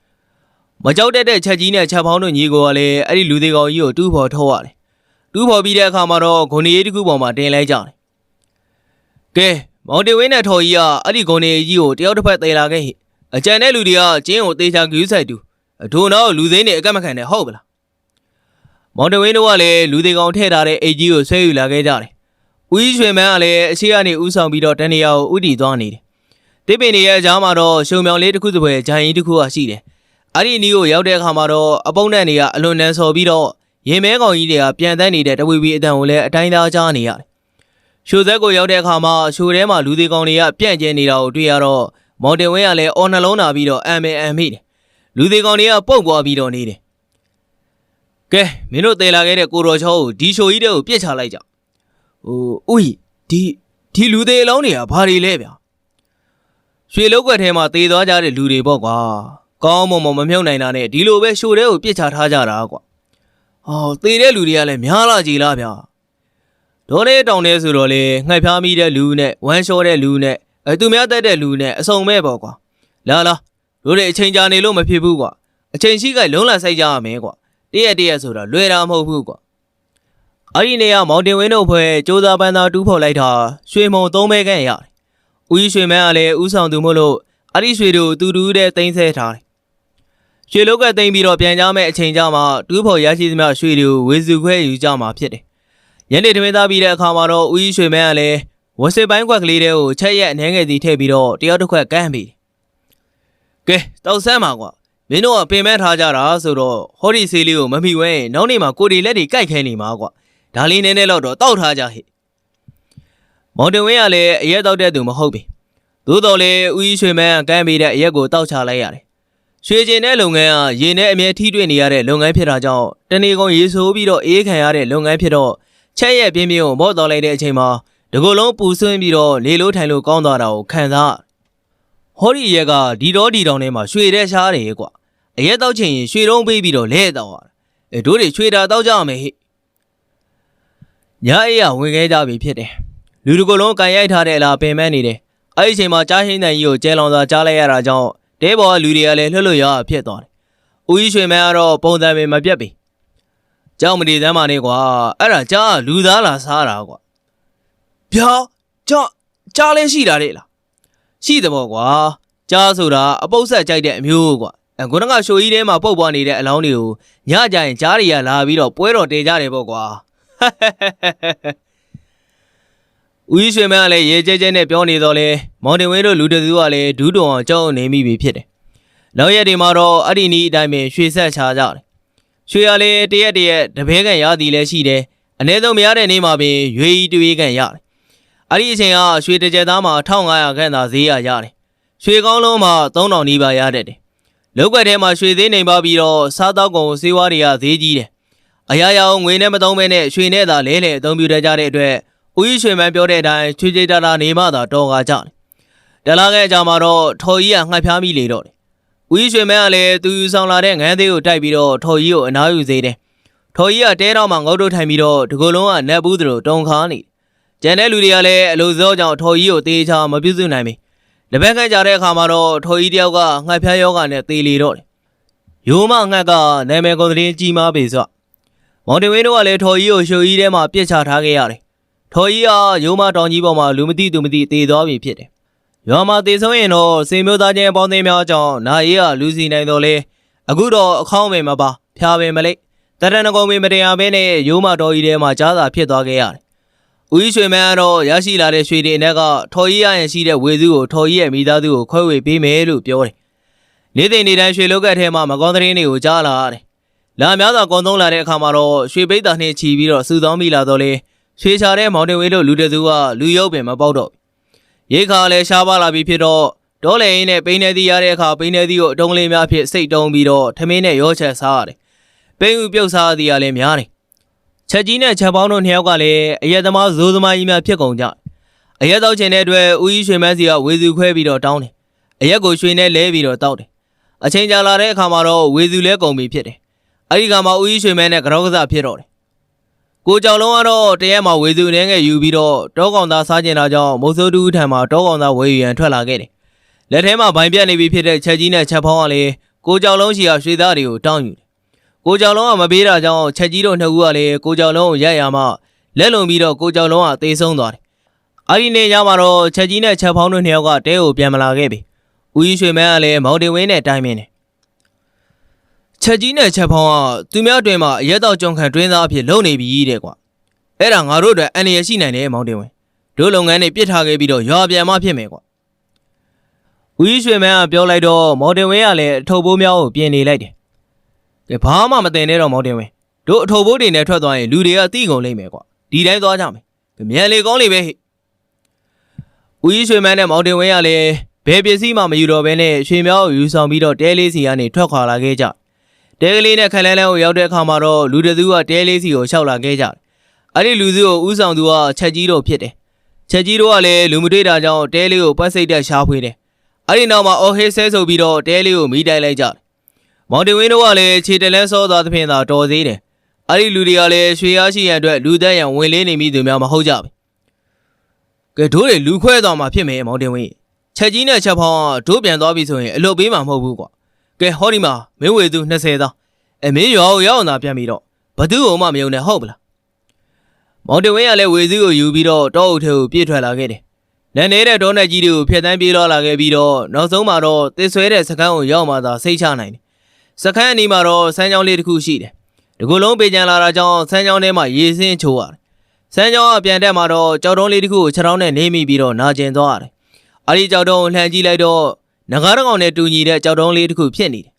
။မကြောက်တတ်တဲ့ချက်ကြီးနဲ့ချက်ပေါင်းတို့ညီကိုကလည်းအဲ့ဒီလူသေးကောင်ကြီးကိုတူးဖော်ထုတ်ရတယ်။တူးဖော်ပြီးတဲ့အခါမှာတော့ဂုံဒီရေးတစ်ခုပေါ်မှာတင်လိုက်ကြတယ်။ကဲ မောင်တင်ဝင်းနဲ့ထော်ကြီးကအဲ့ဒီဂုံဒီရေးကြီးကိုတယောက်တစ်ဖက်သေးလာခဲ့ဟိ။အကြံတဲ့လူတွေကကျင်းကိုတေချာဂူးဆိုင်တူ။အထို့နောက်လူသိန်းတွေအကက်မခံနဲ့ဟုတ်ပလား။မောင်တင်ဝင်းတို့ကလည်းလူသေးကောင်ထည့်ထားတဲ့အိတ်ကြီးကိုဆွဲယူလာခဲ့ကြတယ်။ဦးကြီးရွှေမန်းကလည်းအရှိကနေဥဆောင်ပြီးတော့တနေရာကိုဥတီသွားနေတယ်။တိပင်နေရဲ့အကြောင်းမှာတော့ရှုံမြောင်လေးတစ်ခုတစ်ပွဲဂျိုင်ကြီးတစ်ခုကရှိတယ်။အဲ့ဒီနီးကိုရောက်တဲ့အခါမှာတော့အပုံနဲ့နေကအလွန်နန်းစော်ပြီးတော့ရင်မဲကောင်ကြီးတွေကပြန်တန်းနေတဲ့တဝီဝီအတန်ကိုလည်းအတိုင်းသားကြားနေရတယ်။ ရှိုသက်ကိုရောက်တဲ့အခါမှာရှိုထဲမှာလူသေးကောင်တွေကပြန့်ကျဲနေတာကိုတွေ့ရတော့မော်တင်ဝင်းကလည်းအော်နှလုံးနာပြီးတော့အမ်မဲအမ်မိတယ်။လူသေးကောင်တွေကပုတ်ပွားပြီးတော့နေတယ်။ကဲမင်းတို့တည်လာခဲ့တဲ့ကိုတော်ချောကိုဒီရှိုကြီးတဲ့ကိုပြစ်ချလိုက်ကြ။ဟိုဥယဒီဒီလူသေးအလောင်းတွေကဘာတွေလဲဗျာ။ရွှေလောက်ွက်ထဲမှာတေသွားကြတဲ့လူတွေပေါ့ကွာ။ကောင်းမွန်မွန်မမြုပ်နိုင်တာနဲ့ဒီလိုပဲရှိုတဲ့ကိုပြစ်ချထားကြတာကွာ။ဟောတေတဲ့လူတွေကလည်းများလာကြည်လားဗျာ။ ဒေါ်လေးတောင်နေဆိုတော့လေငှက်ဖျားမိတဲ့လူနဲ့ဝမ်းလျှောတဲ့လူနဲ့အဲသူများတက်တဲ့လူနဲ့အစုံမဲ့ပေါ့ကွာ။လာလာတို့တွေအချိန်ကြာနေလို့မဖြစ်ဘူးကွာ။အချိန်ရှိကလုံးလာဆိုင်ကြရမယ်ကွာ။တရက်တရက်ဆိုတော့လွယ်တာမဟုတ်ဘူးကွာ။အဲ့ဒီနေရာမောင်တင်ဝင်းတို့ဖွဲ့စူးစမ်းပန်းသားတူးဖော်လိုက်တာရွှေမုံသုံးပဲခန့်ရတယ်။ဦးကြီးရွှေမန်းကလည်းဦးဆောင်သူမို့လို့အဲ့ဒီရွှေတို့တူတူတဲ့တင်းဆဲထားတယ်။ရွှေလောက်ကသိမ့်ပြီးတော့ပြန်ကြမဲ့အချိန်ကြမှာတူးဖော်ရရှိသမျှရွှေတွေကိုဝေစုခွဲယူကြမှာဖြစ်တယ်။ ညနေထမင်းသားပြီးတဲ့အခါမှာတော့ဦးကြီးရွှေမန်းကလည်းဝစစ်ပိုင်းကွက်ကလေးတွေကိုချက်ရက်အနေငယ်စီထည့်ပြီးတော့တယောက်တစ်ခွက်ကမ်းပြီးတယ်။ကဲတောက်ဆန်းပါကွာ။မင်းတို့ကပင်မဲ့ထားကြတာဆိုတော့ဟောဒီဆေးလေးကိုမမိဝဲရင်နောက်နေ့မှာကိုဒီလက်တွေကြိုက်ခဲနေမှာကွာ။ဒါလေးနည်းနည်းတော့တောက်ထားကြဟိ။မောင်တင်ဝင်းကလည်းအရက်တောက်တဲ့သူမဟုတ်ပြီ။သို့တော်လည်းဦးကြီးရွှေမန်းကကမ်းပြီးတဲ့အရက်ကိုတောက်ချလိုက်ရတယ်။ရွှေကျင်တဲ့လုပ်ငန်းကရေနဲ့အမြဲထိတွေ့နေရတဲ့လုပ်ငန်းဖြစ်တာကြောင့်တနေ့ကုန်ရေဆိုးပြီးတော့အေးခံရတဲ့လုပ်ငန်းဖြစ်တော့ ချက်ရက်ပြင်းပြင်းကိုမော့တော်လိုက်တဲ့အချိန်မှာဒီကုလုံးပူဆွင်းပြီးတော့လေလိုးထိုင်လို့ကောင်းသွားတာကိုခံစားဟောဒီရက်ကဒီတော့ဒီတောင်ထဲမှာရွှေတဲ့ရှားတယ်ကွာအရက်တောက်ချင်ရင်ရွှေတုံးပေးပြီးတော့လဲတောက်ရတာအဲတို့တွေရွှေတာတောက်ကြမယ်ဟိညအေးရဝင်ခဲ့ကြပြီဖြစ်တယ်လူဒီကုလုံးကန်ရိုက်ထားတဲ့အလားပင်မနေတယ်အဲ့ဒီအချိန်မှာကြားဟင်းတန်ကြီးကိုကျဲလောင်စွာကြားလိုက်ရတာကြောင့်တဲဘော်ကလူတွေကလည်းလှုပ်လှုပ်ရရဖြစ်သွားတယ်ဦးကြီးရွှေမန်းကတော့ပုံစံပင်မပြတ်ပြီ ကြောက်မနေသမ်းပါနဲ့ကွာအဲ့ဒါကြားလူသားလာစားတာကွာဗျာကြာကြားလဲရှိတာလေလားရှိတယ်ပေါ့ကွာကြားဆိုတာအပုပ်ဆက်ကြိုက်တဲ့အမျိုးကွာအခုနကရှိုကြီးထဲမှာပုတ်ပွားနေတဲ့အလောင်းတွေကိုညကြရင်ကြားတွေကလာပြီးတော့ပွဲတော်တည်ကြတယ်ပေါ့ကွာဦးကြီးရွှေမန်းကလည်းရေကျဲကျဲနဲ့ပြောနေတော့လေမောင်တင်ဝင်းတို့လူတစုကလည်းဒူးတုံအောင်ကြောက်နေမိပြီဖြစ်တယ်နောက်ရက်တွေမှာတော့အဲ့ဒီနီးအတိုင်းပဲရွှေဆက်ချကြတယ် ရွှေရလေတရက်တရက်တပဲကန်ရသည်လည်းရှိတယ်အ ਨੇ ဆုံးမရတဲ့နေ့မှာပင်ရွေးတွေးကန်ရတယ်အဲ့ဒီအချိန်ကရွှေတစ်ကြက်သားမှာ1500ခန့်သာဈေးရရတယ်။ရွှေကောင်းလုံးမှာ3000နီးပါးရတတ်တယ်။လောက်ွက်ထဲမှာရွှေသေးနေပါပြီးတော့စားတောက်ကုန်စေးဝါးတွေကဈေးကြီးတယ်။အရာရာငွေနဲ့မသုံးဘဲနဲ့ရွှေနဲ့သာလဲလှယ်အသုံးပြုတတ်ကြတဲ့အတွက်ဦးကြီးရွှေမန်းပြောတဲ့အတိုင်းချွေချေတာတာနေမှသာတော်ကားကြတယ်။တလားခဲ့ကြမှာတော့ထော်ကြီးကငှက်ဖျားမိလေတော့တယ်။ ဦးကြီးရွှေမန်းကလည်းသူယူဆောင်လာတဲ့ငန်းသေးကိုတိုက်ပြီးတော့ထော်ကြီးကိုအနားယူစေတယ်။ထော်ကြီးကတဲတော့မှငုတ်တုတ်ထိုင်ပြီးတော့ဒီကုလုံးကနတ်ဘူးသလိုတုံခါနေတယ်။ကျန်တဲ့လူတွေကလည်းအလိုစောကြောင့်ထော်ကြီးကိုတေးချမပြုစုနိုင်ပြီ။လက်ဘက်ခန့်ကြတဲ့အခါမှာတော့ထော်ကြီးတယောက်ကငှက်ဖျားယောဂနဲ့တေးလေတော့တယ်။ရိုးမငှက်ကနာမည်ကုန်သတင်းကြီးမားပေစွ။မောင်တင်ဝင်းတို့ကလည်းထော်ကြီးကိုရှိုကြီးထဲမှာပြစ်ချထားခဲ့ရတယ်။ထော်ကြီးကရိုးမတောင်ကြီးပေါ်မှာလူမသိသူမသိတေးသွားပြီဖြစ်တယ်။ ရွာမှာတေဆုံးရင်တော့စေမျိုးသားချင်းပေါင်းသိမ်းများကြောင့်နာရီကလူစီနိုင်တော့လေအခုတော့အခေါင်းပဲမပါဖျားပဲမလိတရဏဂုံပဲမတရားဘဲနဲ့ရိုးမတော်ကြီးထဲမှာကြားသာဖြစ်သွားခဲ့ရတယ်။ဦးကြီးရွှေမန်းကတော့ရရှိလာတဲ့ရွှေတွေအနက်ကထော်ကြီးရရင်ရှိတဲ့ဝေစုကိုထော်ကြီးရဲ့မိသားစုကိုခွဲဝေပေးမယ်လို့ပြောတယ်။နေ့တိုင်းနေ့တိုင်းရွှေလောက်ကထဲမှာမကောင်းသတင်းတွေကိုကြားလာရတယ်။လာများစွာကုန်သုံးလာတဲ့အခါမှာတော့ရွှေပိတ်တာနှင့်ချီပြီးတော့စူသောင်းမိလာတော့လေရွှေချတဲ့မောင်တင်ဝေးတို့လူတစုကလူရုပ်ပင်မပေါက်တော့ဘူး ရိတ်ခါလည်းရှားပါလာပြီဖြစ်တော့ဒေါ်လေရင်းနဲ့ပိန်းနေသီးရတဲ့အခါပိန်းနေသီးကိုအတုံးလေးများဖြင့်စိတ်တုံးပြီးတော့ထမင်းနဲ့ရောချက်စားရတယ်ပိန်းဥပြုတ်စားရသည်ကလည်းများတယ်ချက်ကြီးနဲ့ချက်ပေါင်းတို့နှစ်ယောက်ကလည်းအရက်သမားဇိုးသမားကြီးများဖြစ်ကုန်ကြတယ်အရက်တော့ချင်တဲ့အတွက်ဦးကြီးရွှေမန်းစီကဝေစုခွဲပြီးတော့တောင်းတယ်အရက်ကိုရွှေနဲ့လဲပြီးတော့တောက်တယ်အချိန်ကြာလာတဲ့အခါမှာတော့ဝေစုလဲကုန်ပြီဖြစ်တယ်အဲ့ဒီကမှာဦးကြီးရွှေမန်းနဲ့ကြောက်ကစားဖြစ်တော့တယ် ကိုကြောင်လုံးကတော့တရက်မှာဝေစုနေငယ်ယူပြီးတော့တောကောင်သားစားကျင်တာကြောင့်မုတ်ဆိုးတူးထံမှာတောကောင်သားဝေယူရန်ထွက်လာခဲ့တယ်။လက်ထဲမှာဗိုင်ပြက်နေပြီဖြစ်တဲ့ချက်ကြီးနဲ့ချက်ဖောင်းကလည်းကိုကြောင်လုံးရှိရာရွှေသားတွေကိုတောင်းယူတယ်။ကိုကြောင်လုံးကမပေးတာကြောင့်ချက်ကြီးတို့နှစ်ဦးကလည်းကိုကြောင်လုံးကိုရက်ရမှလက်လုံပြီးတော့ကိုကြောင်လုံးကသေဆုံးသွားတယ်။အဲဒီနေ့ညမှာတော့ချက်ကြီးနဲ့ချက်ဖောင်းတို့နှစ်ယောက်ကတဲကိုပြန်မလာခဲ့ပြီ။ဦးကြီးရွှေမန်းကလည်းမောင်တင်ဝင်းနဲ့တိုင်းမင်းတယ် ချက်ကြီးနဲ့ချက်ဖောင်းကသူများတွင်မှာအရက်တော့ကြုံခံတွင်းသားအဖြစ်လုံနေပြီတဲ့ကွာအဲ့ဒါငါတို့အတွက်အန္တရာယ်ရှိနိုင်တယ်မောင်တင်ဝင်တို့လုပ်ငန်းတွေပြစ်ထားခဲ့ပြီးတော့ရွာပြန်မှဖြစ်မယ်ကွာဦးကြီးရွှေမန်းကပြောလိုက်တော့မောင်တင်ဝင်းကလည်းအထုပ်ဘိုးများကိုပြင်နေလိုက်တယ်ကဲဘာမှမတင်နဲ့တော့မောင်တင်ဝင်းတို့အထုပ်ဘိုးတွေနဲ့ထွက်သွားရင်လူတွေကတိကုန်လိမ့်မယ်ကွာဒီတိုင်းသွားကြမယ်ကဲမြန်လေကောင်းလေပဲဟိဦးကြီးရွှေမန်းနဲ့မောင်တင်ဝင်းကလည်းဘယ်ပစ္စည်းမှမယူတော့ဘဲနဲ့ရွှေမြောက်ကိုယူဆောင်ပြီးတော့တဲလေးစီကနေထွက်ခွာလာခဲ့ကြ တဲကလေးနဲ့ခက်လဲလဲကိုရောက်တဲ့အခါမှာတော့လူတစ်စုကတဲလေးစီကိုရှောက်လာခဲ့ကြတယ်။အဲ့ဒီလူစုကိုဥဆောင်သူကချက်ကြီးတို့ဖြစ်တယ်။ချက်ကြီးတို့ကလည်းလူမတွေ့တာကြောင့်တဲလေးကိုပတ်စိတ်တက်ရှားဖွေးတယ်။အဲ့ဒီနောက်မှာအော်ဟေးဆဲဆိုပြီးတော့တဲလေးကိုမိတိုက်လိုက်ကြတယ်။မောင်တင်ဝင်းတို့ကလည်းခြေတလဲစောသွားသဖြင့်သာတော်သေးတယ်။အဲ့ဒီလူတွေကလည်းရွှေရရှိရန်အတွက်လူသက်ရန်ဝင်လေးနေမိသူများမဟုတ်ကြဘူး။ကဲတို့တွေလူခွဲသွားမှာဖြစ်မယ်မောင်တင်ဝင်း။ချက်ကြီးနဲ့ချက်ဖောင်းကတို့ပြန်သွားပြီဆိုရင်အလွတ်ပေးမှာမဟုတ်ဘူးကွာ။ ကဲဟောဒီမှာမင်းဝေသူ20သားအမင်းရွာကိုရောက်အောင်သာပြန်ပြီးတော့ဘသူ့ကိုမှမယုံနဲ့ဟုတ်ပလားမောင်တဝင်းကလည်းဝေစုကိုယူပြီးတော့တောအုပ်ထဲကိုပြေးထွက်လာခဲ့တယ်။လက်နေတဲ့တောနဲ့ကြီးတွေကိုဖျက်တမ်းပြေးတော့လာခဲ့ပြီးတော့နောက်ဆုံးမှာတော့တစ်ဆွဲတဲ့စကန်းကိုရောက်မှသာစိတ်ချနိုင်တယ်။စကန်းအနီးမှာတော့စမ်းချောင်းလေးတစ်ခုရှိတယ်။ဒီကုလုံးပေကြံလာတာကြောင့်စမ်းချောင်းထဲမှာရေစင်းချိုးရတယ်။စမ်းချောင်းကပြန်တက်မှာတော့ကြောက်တုံးလေးတစ်ခုကိုခြေထောက်နဲ့နေမိပြီးတော့နာကျင်သွားရတယ်။အဲဒီကြောက်တုံးကိုလှန်ကြည့်လိုက်တော့ ငကားတစ်ကောင်နဲ့တူညီတဲ့ကြောက်တုံးလေးတစ်ခုဖြစ်နေတယ်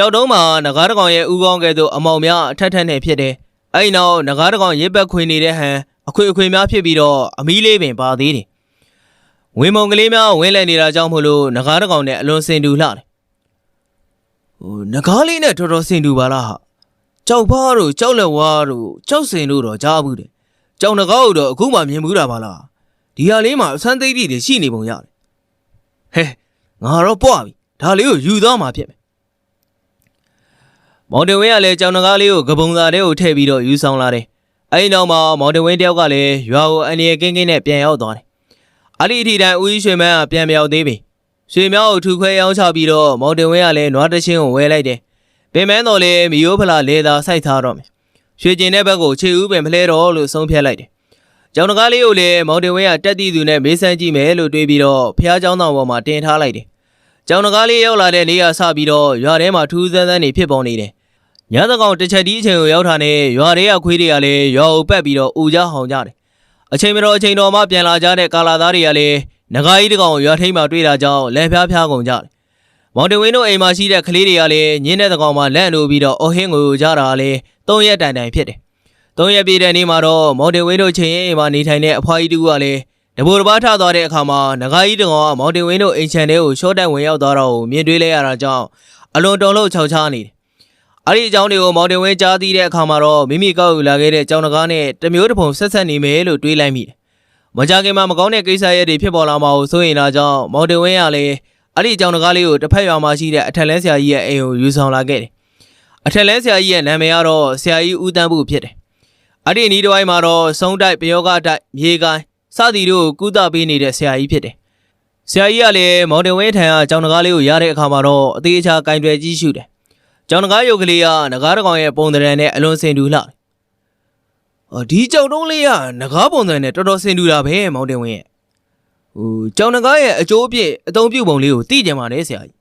ကြောက်တုံးမှာနဂါးတကောင်ရဲ့ဥကောင်းကဲ့သို့အမောင်များအထက်ထက်နဲ့ဖြစ်တယ်။အဲဒီနောက်နဂါးတကောင်ရစ်ပတ်ခွေနေတဲ့ဟန်အခွေအခွေများဖြစ်ပြီးတော့အမီးလေးပင်ပါသေးတယ်။ဝင်းမုံကလေးများဝင်းလဲနေတာကြောင့်မို့လို့နဂါးတကောင်နဲ့အလွန်စင်တူလှတယ်။ဟိုနဂါးလေးနဲ့တော်တော်စင်တူပါလားဟာ။ကြောက်ဖားတို့ကြောက်လက်ဝါးတို့ကြောက်စင်တို့တော့ကြားဘူးတယ်။ကြောက်နဂါးတို့တော့အခုမှမြင်ဘူးတာပါလား။ဒီဟာလေးမှာအဆန်းသိတိတွေရှိနေပုံရတယ်။ဟဲ ငါတော့ပွားပြီ။ဒါလေးကိုယူသွားမှာဖြစ်မယ်မောင်တင်ဝင်းကလည်းကြောင်နဂါးလေးကိုကပုံသားတဲ့ကိုထည့်ပြီးတော့ယူဆောင်လာတယ်။အဲဒီနောက်မှာမောင်တင်ဝင်းတယောက်ကလည်းရွာကိုအန်ရီကင်းကင်းနဲ့ပြန်ရောက်သွားတယ်။အဲ့ဒီအထိတိုင်ဦးကြီးရွှေမန်းကပြန်မရောက်သေးပြီ။ရွှေမြောက်ကိုထူခွဲရောင်းချပြီးတော့မောင်တင်ဝင်းကလည်းနွားတချင်းကိုဝဲလိုက်တယ်။ပင်မန်းတော်လည်းမီယိုးဖလာလေသာစိုက်ထားတော့မယ်။ရွှေကျင်တဲ့ဘက်ကိုခြေဦးပင်ဖလဲတော်လို့ဆုံးဖြတ်လိုက်တယ်။ ကြောင်နဂါးလေးကိုလည်းမောင်တင်ဝင်းကတက်တီသူနဲ့မေးဆန်းကြည့်မယ်လို့တွေးပြီးတော့ဖះเจ้าတော်ပေါ်မှာတင်ထားလိုက်တယ်။ကြောင်နဂါးလေးရောက်လာတဲ့နေရာစပြီးတော့ရွာထဲမှာထူးဆန်းဆန်းနေဖြစ်ပေါ်နေတယ်။ ညသကောင်တစ်ချက်ဒီအချိန်ကိုရောက်တာနဲ့ရွာတွေကခွေးတွေကလည်းရွာကိုပက်ပြီးတော့ဦးကြဟောင်ကြတယ်။အချိန်မတော်အချိန်တော်မှပြန်လာကြတဲ့ကာလာသားတွေကလည်းငကားကြီးတစ်ကောင်ကိုရွာထိပ်မှာတွေ့တာကြောင့်လက်ဖျားဖျားကုန်ကြတယ်။မောင်တင်ဝင်းတို့အိမ်မှာရှိတဲ့ကလေးတွေကလည်းညင်းတဲ့သကောင်မှလန့်လို့ပြီးတော့အော်ဟင်းကိုကြတာလည်း၃ရက်တိုင်တိုင်ဖြစ်တယ်။ ၃ရက်ပြည့်တဲ့နေ့မှာတော့မောင်တင်ဝင်းတို့ချင်းရင်အိမ်မှာနေထိုင်တဲ့အဖွားကြီးတူကလည်းတဘိုးတစ်ပါးထသွားတဲ့အခါမှာငကားကြီးတစ်ကောင်ကမောင်တင်ဝင်းတို့အိမ်ချန်ထဲကိုရှော့တက်ဝင်ရောက်သွားတော့ကိုမြင်တွေ့လဲရတာကြောင့်အလွန်တုန်လှုပ်ခြောက်ခြားနေတယ်အဲ့ဒီအကြောင်းတွေကိုမောင်တင်ဝင်းကြားသိတဲ့အခါမှာတော့မိမိကောက်ယူလာခဲ့တဲ့ကြောင်တကားနဲ့တစ်မျိုးတစ်ပုံဆက်ဆက်နေမယ်လို့တွေးလိုက်မိတယ်။မကြခင်မှာမကောင်းတဲ့ကိစ္စရပ်တွေဖြစ်ပေါ်လာမှာကိုစိုးရင်တာကြောင့်မောင်တင်ဝင်းကလည်းအဲ့ဒီကြောင်တကားလေးကိုတစ်ဖက်ရွာမှာရှိတဲ့အထက်လန်းဆရာကြီးရဲ့အိမ်ကိုယူဆောင်လာခဲ့တယ်။အထက်လန်းဆရာကြီးရဲ့နာမည်ကတော့ဆရာကြီးဦးတန်းဖို့ဖြစ်တယ်။ အဲ့ဒီနီးတစ်ဝိုင်းမှာတော့စုံတိုက်ပယောဂတိုက်မြေကိုင်းစသည်တို့ကိုကုသပေးနေတဲ့ဆရာကြီးဖြစ်တယ်။ဆရာကြီးကလည်းမောင်တင်ဝင်းထံကကြောင်တကားလေးကိုရတဲ့အခါမှာတော့အသေးချာကင်တွယ်ကြည့်ရှုတယ်။ကျောင်းနဂါးရုပ်ကလေးကနဂါးတစ်ကောင်ရဲ့ပုံသဏ္ဍာန်နဲ့အလွန်စင်တူလှတယ်။အော်ဒီကြောက်တုံးလေးကနဂါးပုံသဏ္ဍာန်နဲ့တော်တော်စင်တူတာပဲမောင်တင်ဝင်းရဲ့။ဟိုကျောင်းနဂါးရဲ့အကျိုးအပြည့်အသုံးပြုပုံလေးကိုသိကြမှာလေဆရာကြီး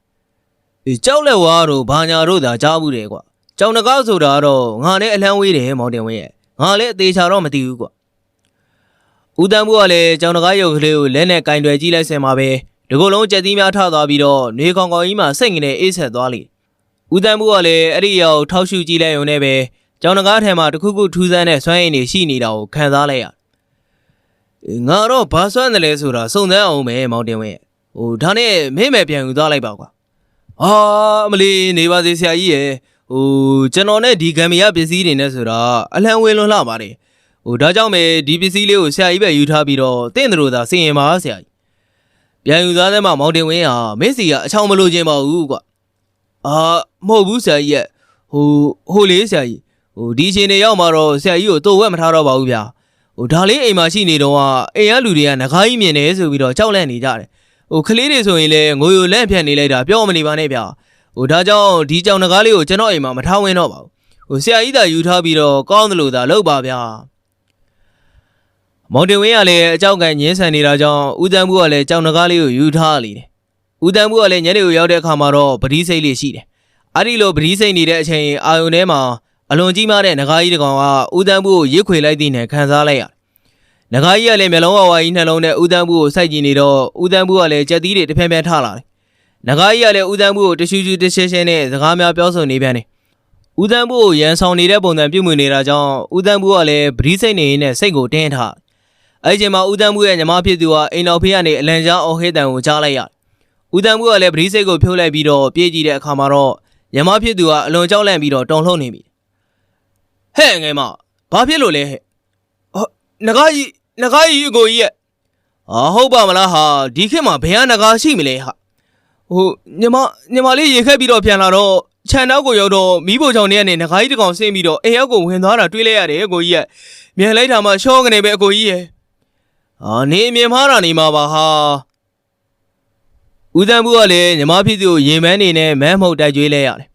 ။ဒီကြောက်လက်ဝါတို့ဘာညာတို့သာကြားဘူးတယ်ကွာ။ကျောင်းနဂါးဆိုတာကတော့ငါနဲ့အလန်းဝေးတယ်မောင်တင်ဝင်းရဲ့။ ငါလည်းအသေးချာတော့မသိဘူးကွာ။ဦးတန်းဘူးကလည်းကျောင်းနဂါးရုပ်ကလေးကိုလက်နဲ့ကင်တွယ်ကြည့်လိုက်စင်မှာပဲဒီကုလုံးကြက်သီးများထသွားပြီးတော့နေကောင်ကောင်ကြီးမှစိတ်ငနေအေးဆက်သွားလိမ့်ဦးတန်းဘူးကလည်းအဲ့ဒီအရာကိုထောက်ရှုကြည့်လိုက်ရုံနဲ့ပဲကျောင်းတကားထဲမှာတစ်ခုခုထူးဆန်းတဲ့စွမ်းရည်တွေရှိနေတာကိုခံစားလိုက်ရအေးငါတော့ဘာစွမ်းတယ်လဲဆိုတာစုံစမ်းအောင်ပဲမောင်တင်ဝင်းရဲ့ဟဟိုဒါနဲ့မင်းမယ်ပြန်ယူသွားလိုက်ပါကွာဟာအမလီနေပါစေဆရာကြီးရယ် ဟိုကျွန်တော်နဲ့ဒီဂမ်မီယာပစ္စည်းတွေနဲ့ဆိုတာအလံဝေလွန်လှပါတယ်ဟိုဒါကြောင့်ပဲဒီပစ္စည်းလေးကိုဆရာကြီးပဲယူထားပြီးတော့တင့်တို့သာစီရင်ပါဆရာကြီးပြန်ယူသွားတဲ့မှာမောင်တင်ဝင်းဟာမင်းစီကအချောင်မလို့ခြင်းပါဘူးကွာအာမဟုတ်ဘူးဆရာကြီးရဲ့ဟိုဟိုလေးဆရာကြီးဟိုဒီအချိန်နေရောက်မှာတော့ဆရာကြီးကိုတော့ဝက်မထားတော့ပါဘူးဗျာဟိုဒါလေးအိမ်မှာရှိနေတော့ကအိမ်ကလူတွေကငကားကြီးမြင်တယ်ဆိုပြီးတော့ကြောက်လန့်နေကြတယ်ဟိုကလေးတွေဆိုရင်လည်းငိုယိုလက်ဖြတ်နေလိုက်တာပြောမနေပါနဲ့ဗျာ ဟိုဒါကြောင့်ဒီကြောင်ငကားလေးကိုကျွန်တော်အိမ်မှာမထားဝင်တော့ပါဘူးဟိုဆရာကြီးသာယူထားပြီးတော့ကောင်းတယ်လို့သာလုပ်ပါဗျာမောင်တင်ဝင်းကလည်းအကြောက်ကန်ညင်းဆန်နေတာကြောင့်ဦးတန်းဘူးကလည်းကြောင်ငကားလေးကိုယူထားလေတယ်ဦးတန်းဘူးကလည်းညနေကိုရောက်တဲ့အခါမှာတော့ပတိစိတ်လေးရှိတယ်အဲ့ဒီလိုပတိစိတ်နေတဲ့အချိန်အာယုန်ထဲမှာအလွန်ကြီးမားတဲ့ငကားကြီးတစ်ကောင်ကဦးတန်းဘူးကိုရစ်ခွေလိုက်တဲ့နဲ့ခံစားလိုက်ရနဂါကြီးကလည်းမျက်လုံးဝါဝါကြီးနှလုံးနဲ့ဦးတန်းဘူးကိုစိုက်ကြည့်နေတော့ဦးတန်းဘူးကလည်းကြက်သီးတွေတစ်ဖက်ဖက်ထလာတယ်။ နဂါကြီးကလည်းဦးတန်းဘူးကိုတရှူးရှူးတရှင်းရှင်းနဲ့စကားများပြောဆိုနေပြန်တယ်။ဦးတန်းဘူးကိုရန်ဆောင်နေတဲ့ပုံစံပြုမှုနေတာကြောင့်ဦးတန်းဘူးကလည်းဗြီးစိတ်နေရင်းနဲ့စိတ်ကိုတင်းထားတယ်။အဲဒီချိန်မှာဦးတန်းဘူးရဲ့ညီမဖြစ်သူကအိမ်တော်ဖေးကနေအလံချောင်းအော်ဟစ်တန်ကိုကြားလိုက်ရတယ်။ဦးတန်းဘူးကလည်းဗြီးစိတ်ကိုဖြိုးလိုက်ပြီးတော့ပြေးကြည့်တဲ့အခါမှာတော့ညီမဖြစ်သူကအလွန်ကြောက်လန့်ပြီးတော့တုန်လှုပ်နေပြီ။ဟဲ့ငယ်မဘာဖြစ်လို့လဲဟဲ့။ဟောနဂါကြီးနဂါကြီးအကိုကြီးရဲ့ဟာဟုတ်ပါမလားဟာဒီခေတ်မှာဘယ်ဟာနဂါရှိမလဲဟာ ဟိုညီမညီမလေးရေခက်ပြီးတော့ပြန်လာတော့ခြံနောက်ကိုရောက်တော့မီးဖိုချောင်ထဲကနေနဂါကြီးတစ်ကောင်ဆင်းပြီးတော့အိမ်ရောက်ကိုဝင်သွားတာတွေးလိုက်ရတယ်အကိုကြီးရဲ့မြန်လိုက်တာမှရှောကနေပဲအကိုကြီးရဲ့ဟာနေအမြင်မှားတာနေမှာပါဟာဦးတန်းဘူးကလည်းညီမဖြစ်သူကိုရင်မန်းနေနဲ့မန်းမှုတ်တိုက်ကြွေးလဲရတယ်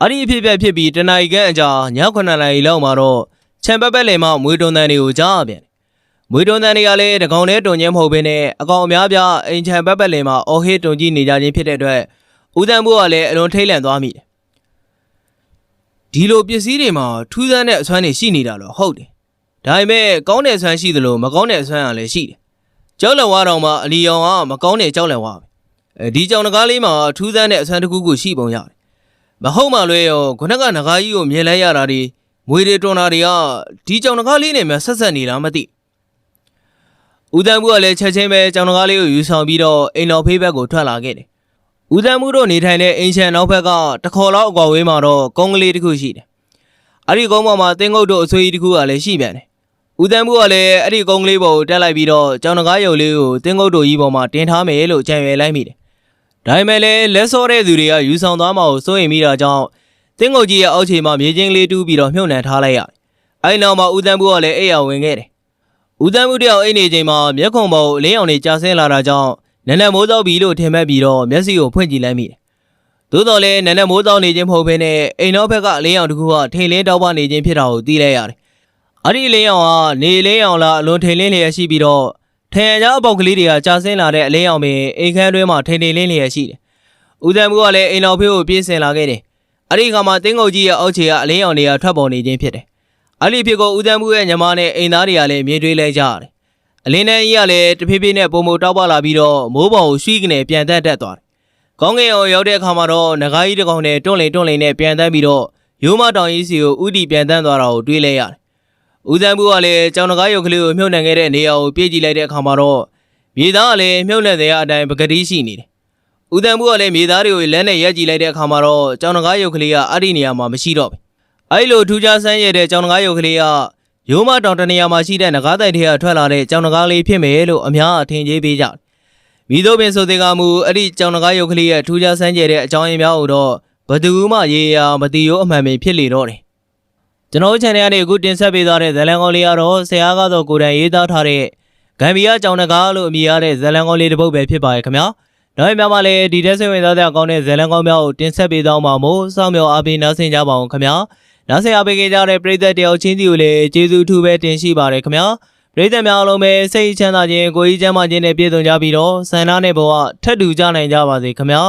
အဲ့ဒီအဖြစ်အပျက်ဖြစ်ပြီးတနအီခန့်အကြာည9နာရီလောက်မှာတော့ခြံပတ်ပတ်လည်မှာမွေးတုံတန်တွေကိုကြားရပြန်တယ် မွေးတွန်းတန်တွေကလည်းတကောင်နဲ့တုံချင်းမဟုတ်ဘဲနဲ့အကောင်အများပြားအိမ်ချံပတ်ပတ်လင်မှာအော်ဟစ်တုံကြီးနေကြခြင်းဖြစ်တဲ့အတွက်ဦးတန်းဘိုးကလည်းအလွန်ထိတ်လန့်သွားမိတယ်ဒီလိုပစ္စည်းတွေမှာထူးဆန်းတဲ့အစွမ်းတွေရှိနေတာတော့ဟုတ်တယ်ဒါပေမဲ့ကောင်းတဲ့အစွမ်းရှိသလိုမကောင်းတဲ့အစွမ်းကလည်းရှိတယ်ကြောက်လန့်ဝါတော့မှအလီယောင်ကမကောင်းတဲ့ကြောက်လန့်ဝါပဲအဲဒီကြောင်နဂါးလေးမှာထူးဆန်းတဲ့အစွမ်းတစ်ခုခုရှိပုံရတယ်မဟုတ်မှလွဲရောခုနကနဂါးကြီးကိုမြင်လိုက်ရတာဒီမွေတွေတွန်းတာတွေကဒီကြောင်နဂါးလေးနဲ့မှဆက်ဆက်နေတာမသိဘူး ဦးတန်းမှုကလည်းချက်ချင်းပဲကြောင်တကားလေးကိုယူဆောင်ပြီးတော့အိမ်တော်ဖေးဘက်ကိုထွက်လာခဲ့တယ်။ဦးတန်းမှုတို့နေထိုင်တဲ့အိမ်ချန်နောက်ဘက်ကတခေါ်လောက်အကွာဝေးမှာတော့ကုန်းကလေးတစ်ခုရှိတယ်။အဲ့ဒီကုန်းပေါ်မှာတင်းငုတ်တို့အဆွေးကြီးတစ်ခုကလည်းရှိပြန်တယ်။ဦးတန်းမှုကလည်းအဲ့ဒီကုန်းကလေးပေါ်ကိုတက်လိုက်ပြီးတော့ကြောင်တကားရုပ်လေးကိုတင်းငုတ်တို့ကြီးပေါ်မှာတင်ထားမယ်လို့ကြံရွယ်လိုက်မိတယ်။ဒါပေမဲ့လည်းလက်စောတဲ့သူတွေကယူဆောင်သွားမှာကိုစိုးရိမ်မိတာကြောင့်တင်းငုတ်ကြီးရဲ့အောက်ခြေမှာမြေချင်းလေးတူးပြီးတော့မြုပ်နှံထားလိုက်ရတယ်။အဲ့ဒီနောက်မှာဦးတန်းမှုကလည်းအိပ်ရဝင်ခဲ့တယ်။ ဦးတန်းမှုတယောက်အိတ်နေချိန်မှာမျက်ခုံပေါ်ကိုအလင်းရောင်တွေကြာဆင်းလာတာကြောင့်နက်နက်မိုးသောပြီလို့ထင်မှတ်ပြီးတော့မျက်စိကိုဖွင့်ကြည့်လိုက်မိတယ်။သို့တော်လည်းနက်နက်မိုးသောနေခြင်းမဟုတ်ဘဲနဲ့အိမ်နောက်ဘက်ကအလင်းရောင်တစ်ခုကထိန်လင်းတောက်ပနေခြင်းဖြစ်တာကိုသိလိုက်ရတယ်။အဲ့ဒီအလင်းရောင်ကနေအလင်းရောင်လားအလွန်ထိန်လင်းလျက်ရှိပြီးတော့ထင်ရကြအပေါက်ကလေးတွေကကြာဆင်းလာတဲ့အလင်းရောင်ပင်အိမ်ခန်းတွင်းမှာထိန်ထိန်လင်းလျက်ရှိတယ်။ဦးတန်းမှုကလည်းအိမ်နောက်ဖေးကိုပြေးဆင်လာခဲ့တယ်။အဲ့ဒီအခါမှာတင်းငုတ်ကြီးရဲ့အောက်ခြေကအလင်းရောင်တွေကထွက်ပေါ်နေခြင်းဖြစ်တယ်။ အဲ့ဒီဖြစ်ကိုဦးတန်းမှုရဲ့ညီမနဲ့အိမ်သားတွေကလည်းမြေတွေးလဲကြရတယ်။အလင်းနဲ့ကြီးကလည်းတဖြည်းဖြည်းနဲ့ပုံမတောက်ပလာပြီးတော့မိုးပေါ်ကိုရွှီကနေပြန်တက်တက်သွားတယ်။ကောင်းကင်အောင်ရောက်တဲ့အခါမှာတော့ငကားကြီးတစ်ကောင်နဲ့တွန့်လင်တွန့်လင်နဲ့ပြန်တန်းပြီးတော့ရိုးမတောင်ကြီးစီကိုဥတီပြန်တန်းသွားတာကိုတွေးလဲရတယ်။ဦးတန်းမှုကလည်းကြောင်ငကားရုပ်ကလေးကိုမြုပ်နှံခဲ့တဲ့နေရာကိုပြေးကြည့်လိုက်တဲ့အခါမှာတော့မြေသားကလည်းမြုပ်နှံတဲ့အတိုင်းပကတိရှိနေတယ်။ဦးတန်းမှုကလည်းမြေသားတွေကိုလက်နဲ့ရက်ကြည့်လိုက်တဲ့အခါမှာတော့ကြောင်ငကားရုပ်ကလေးကအဲ့ဒီနေရာမှာမရှိတော့ဘူး။ အဲ့လိုထူးခြားဆန်းရတဲ့ကြောင်နဂါးရုပ်ကလေးကရိုးမတောင်တနေရာမှာရှိတဲ့နဂါးတိုင်ထဲကထွက်လာတဲ့ကြောင်နဂါးလေးဖြစ်မယ်လို့အများအထင်ကြီးပေးကြတယ်။မိတို့ပင်ဆိုတဲ့ကမူအဲ့ဒီကြောင်နဂါးရုပ်ကလေးရဲ့ထူးခြားဆန်းကျတဲ့အကြောင်းရင်းများကိုတော့ဘယ်သူမှရေရာမသိရောအမှန်ပဲဖြစ်လေတော့တယ်။ကျွန်တော်တို့ channel ကနေအခုတင်ဆက်ပေးသွားတဲ့ဇာတ်လမ်းကောင်းလေးကတော့ဆရာကတော့ကိုယ်တိုင်ရေးသားထားတဲ့ဂမ်ဘီယာကြောင်နဂါးလို့အမည်ရတဲ့ဇာတ်လမ်းကောင်းလေးတစ်ပုဒ်ပဲဖြစ်ပါရဲ့ခင်ဗျာ။နောက်ပြန်မှလည်းဒီတက်ဆွေဝင်သားတဲ့အကောင်းတဲ့ဇာတ်လမ်းကောင်းများကိုတင်ဆက်ပေးသွားမှာမို့စောင့်မျှော်အားပေးနားဆင်ကြပါအောင်ခင်ဗျာ။ နောက်ဆက်ရပေးခဲ့ကြတဲ့ပရိသတ်တယောက်ချင်းစီကိုလည်းကျေးဇူးအထူးပဲတင်ရှိပါတယ်ခင်ဗျာပရိသတ်များအားလုံးပဲစိတ်ချမ်းသာခြင်းကိုယ်ကြီးချမ်းသာခြင်းနဲ့ပြည့်စုံကြပြီးတော့ဆန္ဒနဲ့ဘဝထက်တူကြနိုင်ကြပါစေခင်ဗျာ